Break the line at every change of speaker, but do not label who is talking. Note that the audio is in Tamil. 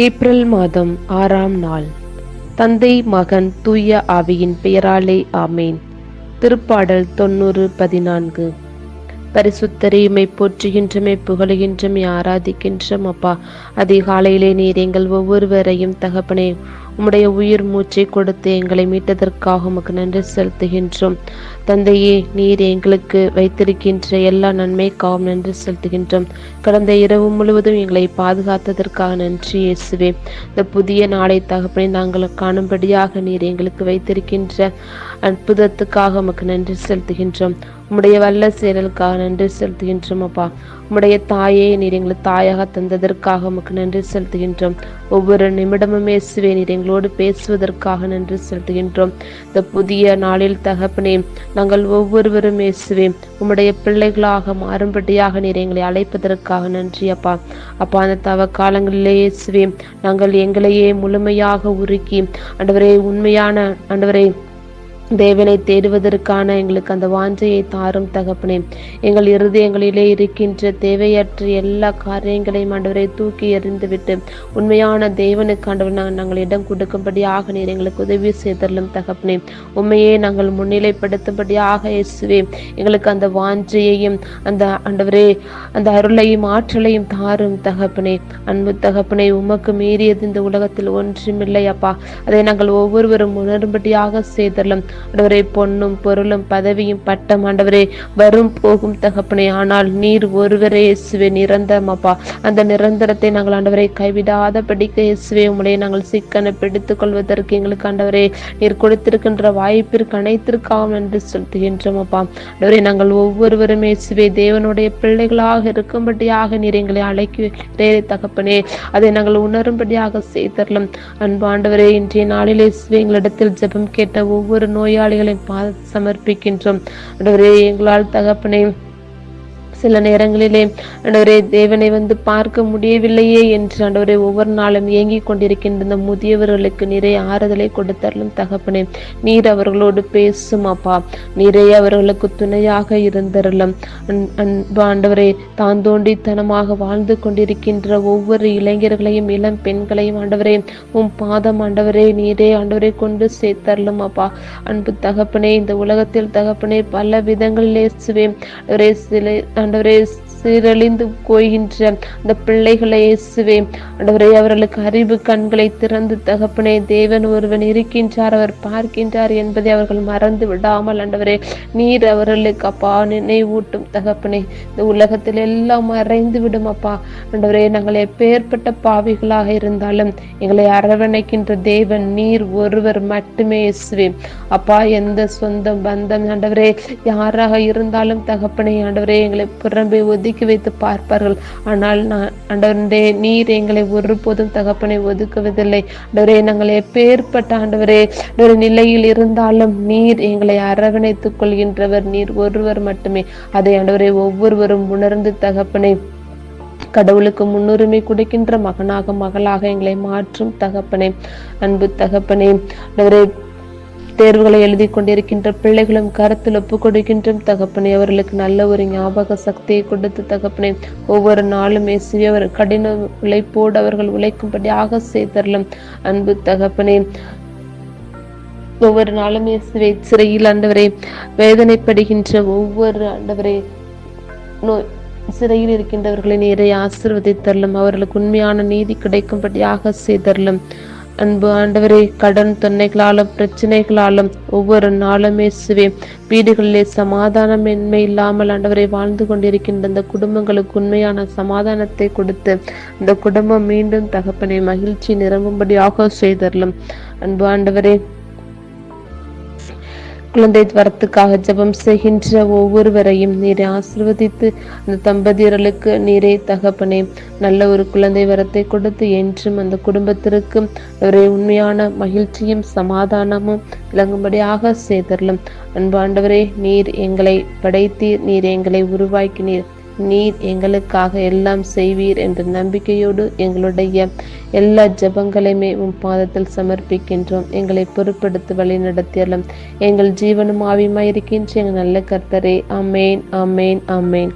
ஏப்ரல் மாதம் ஆறாம் நாள். தந்தை மகன் தூய ஆவியின் பெயராலே ஆமேன். திருப்பாடல் தொண்ணூறு பதினான்கு. பரிசுத்தரையுமை போற்றுகின்றமே புகழுகின்றமே ஆராதிக்கின்றோம் அப்பா. அதிகாலையிலே நீர் எங்கள் ஒவ்வொருவரையும் தகப்பனே உம்முடைய உயிர் மூச்சை கொடுத்து எங்களை மீட்டதற்காக உமக்கு நன்றி செலுத்துகின்றோம். தந்தையே நீர் எங்களுக்கு வைத்திருக்கின்ற எல்லா நன்மைக்காகவும் நன்றி செலுத்துகின்றோம். கடந்த இரவு முழுவதும் எங்களை பாதுகாத்ததற்காக நன்றி இயேசுவே. இந்த புதிய நாளை தகப்பனை நாங்கள் காணும்படியாக நீர் எங்களுக்கு வைத்திருக்கின்ற அற்புதத்துக்காக உமக்கு நன்றி செலுத்துகின்றோம். உம்முடைய வல்ல செயலுக்காக நன்றி செலுத்துகின்றோம் அப்பா. உம்முடைய தாயே நீர் எங்களுக்கு தாயாக தந்ததற்காக உமக்கு நன்றி செலுத்துகின்றோம். ஒவ்வொரு நிமிடமும் இயேசுவே நீர் எங்களோடு பேசுவதற்காக நன்றி செலுத்துகின்றோம். இந்த புதிய நாளில் தகப்பனே நாங்கள் ஒவ்வொருவரும் இயேசுவே உம்முடைய பிள்ளைகளாக மாறும்படியாக நீர் எங்களை அழைப்பதற்காக நன்றி அப்பா. அப்பா அந்த தவ காலங்களிலே இயேசுவே நாங்கள் எங்களையே முழுமையாக உருக்கி அண்டவரே உண்மையான ஆண்டவரே தேவனை தேடுவதற்கான எங்களுக்கு அந்த வாஞ்சையை தாரும் தகப்பனே. எங்கள் இருதயங்களிலே இருக்கின்ற தேவையற்ற எல்லா காரியங்களையும் ஆண்டவரை தூக்கி எறிந்துவிட்டு உண்மையான தேவனுக்கு ஆண்டவர் நாங்கள் நாங்கள் இடம் கொடுக்கும்படியாக நீர் எங்களுக்கு உதவி செய்தரலும் தகப்பனே. உண்மையே நாங்கள் முன்னிலைப்படுத்தும்படியாக இயேசுவே எங்களுக்கு அந்த வாஞ்சையையும் அந்த ஆண்டவரே அந்த அருளையும் ஆற்றலையும் தாரும் தகப்பனே. அன்பு தகப்பனை உமக்கு மீறியது இந்த உலகத்தில் ஒன்றுமில்லை அப்பா. அதை நாங்கள் ஒவ்வொருவரும் உணரும்படியாக செய்தரலும் ஆண்டவரே பொன்னும் பொருளும் பதவியும் பட்டம் ஆண்டவரே வரும் போகும் தகப்பனே ஆனால் நீர் ஒருவரே இயேசுவே நிரந்தரம் அப்பா. அந்த நிரந்தரத்தை நாங்கள் ஆண்டவரை கைவிடாத படிக்க இயேசுவே உங்களை நாங்கள் சிக்கனை பிடித்துக் கொள்வதற்கு எங்களுக்கு ஆண்டவரே நீர் கொடுத்திருக்கின்ற வாய்ப்பிற்கு அனைத்திற்காகவும் என்று செலுத்துகின்றோம் அப்பா. ஆண்டவரே நாங்கள் ஒவ்வொருவரும் இயேசுவே தேவனுடைய பிள்ளைகளாக இருக்கும்படியாக நீர் எங்களை அழைக்கிறே தகப்பனே. அதை நாங்கள் உணரும்படியாக செய்தரலும். அன்பு ஆண்டவரே இன்றைய நாளில் இயேசுவே எங்களிடத்தில் ஜெபம் கேட்ட ஒவ்வொரு நோய் நோயாளிகளின் பாத சமர்ப்பிக்கின்றோம். எங்களால் தகப்பனே சில நேரங்களிலே ஆண்டவரே தேவனை வந்து பார்க்க முடியவில்லையே என்று ஆண்டவரே ஒவ்வொரு நாளும் ஏங்கிக் கொண்டிருக்கின்ற இந்த முதியவர்களுக்கு நிறைய ஆறுதலை கொடுத்தரலும் தகப்பனே. நீர் அவர்களோடு பேசும் அப்பா. நிறைய அவர்களுக்கு துணையாக இருந்தரலும் அன்பு ஆண்டவரே தான் தோண்டித்தனமாக வாழ்ந்து கொண்டிருக்கின்ற ஒவ்வொரு இளைஞர்களையும் இளம் பெண்களையும் ஆண்டவரே உம் பாதம் ஆண்டவரே நீரே ஆண்டவரை கொண்டு சேர்த்தரலும் அப்பா. அன்பு தகப்பனே இந்த உலகத்தில் தகப்பனே பல விதங்களிலே சுவே சில ஆண்டவரே சீரழிந்து போகின்ற அந்த பிள்ளைகளை இயேசுவே. ஆண்டவரே அவர்களுக்கு அறிவு கண்களை திறந்து தகப்பனே தேவன் ஒருவன் இருக்கின்றார் அவர் பார்க்கின்றார் என்பதை அவர்கள் மறந்து விடாமல் ஆண்டவரே நீர் அவர்களுக்கு அப்பா நினைவூட்டும் தகப்பனே. இந்த உலகத்தில் எல்லாம் மறைந்து விடும் அப்பா. ஆண்டவரே நாங்கள் எப்பேற்பட்ட பாவிகளாக இருந்தாலும் எங்களை அரவணைக்கின்ற தேவன் நீர் ஒருவர் மட்டுமே இயேசுவே. அப்பா எந்த சொந்தம் பந்தம் ஆண்டவரே யாராக இருந்தாலும் தகப்பனே ஆண்டவரே எங்களை புறம்பே ஒதுக்கி ஒதுக்கி வைத்து பார்ப்பார்கள். ஆனால் நான் ஆண்டவரே நீர் எங்களை ஒருபோதும் தகப்பனை ஒதுக்குவதில்லை. ஆண்டவரே நாங்கள் எப்பேற்பட்ட ஆண்டவரே ஒரு நிலையில் இருந்தாலும் நீர் எங்களை அரவணைத்துக் கொள்கின்றவர். நீர் ஒருவர் மட்டுமே. அதை ஆண்டவரை ஒவ்வொருவரும் உணர்ந்து தகப்பனை கடவுளுக்கு முன்னுரிமை கொடுக்கின்ற மகனாக மகளாக எங்களை மாற்றும் தகப்பனே அன்பு தகப்பனே. ஆண்டவரே தேர்வுகளை எழுதி கொண்டிருக்கின்ற பிள்ளைகளும் கருத்தில் ஒப்பு கொடுக்கின்ற தகப்பனை அவர்களுக்கு நல்ல ஒரு ஞாபக சக்தியை கொடுத்து தகப்பனை ஒவ்வொரு நாளும் இயேசுவே அவர் கடின உழைப்போடு அவர்கள் உழைக்கும்படியாக செய்தரலும் அன்பு தகப்பனே ஒவ்வொரு நாளும் இயேசுவை சிறையில் ஆண்டவரை வேதனைப்படுகின்ற ஒவ்வொரு ஆண்டவரை நோய் சிறையில் இருக்கின்றவர்களை நேரை ஆசிர்வதித்தரலும். அவர்களுக்கு உண்மையான நீதி கிடைக்கும்படியாக செய்தரலும் அன்பு ஆண்டவரே கடன் தொன்னைகளாலும் பிரச்சனைகளாலும் ஒவ்வொரு நாளுமே சுவே வீடுகளிலே சமாதானமின்மை இல்லாமல் ஆண்டவரை வாழ்ந்து கொண்டிருக்கின்ற இந்த குடும்பங்களுக்கு உண்மையான சமாதானத்தை கொடுத்து இந்த குடும்பம் மீண்டும் தகப்பனை மகிழ்ச்சி நிரம்பும்படியாக செய்தரலும். அன்பு ஆண்டவரே குழந்தை வரத்துக்காக ஜபம் செய்கின்ற ஒவ்வொருவரையும் நீரை ஆசிர்வதித்து அந்த தம்பதியர்களுக்கு நீரே தகப்பனே நல்ல ஒரு குழந்தை வரத்தை கொடுத்து என்றும் அந்த குடும்பத்திற்கு ஒரே உண்மையான மகிழ்ச்சியும் சமாதானமும் விளங்கும்படியாக செய்தரலும். அன்பாண்டவரே நீர் எங்களை படைத்தீர் நீர் எங்களை உருவாக்கினீர். நீர் எங்களுக்காக எல்லாம் செய்வீர் என்ற நம்பிக்கையோடு எங்களுடைய எல்லா ஜெபங்களையுமே உன் பாதத்தில் சமர்ப்பிக்கின்றோம். எங்களை பொறுப்படுத்தி வழி நடத்தியலும் எங்கள் ஜீவனும் ஆவியுமாய் இருக்கின்ற எங்கள் நல்ல கர்த்தரே. அமேன் அமேன் அமேன்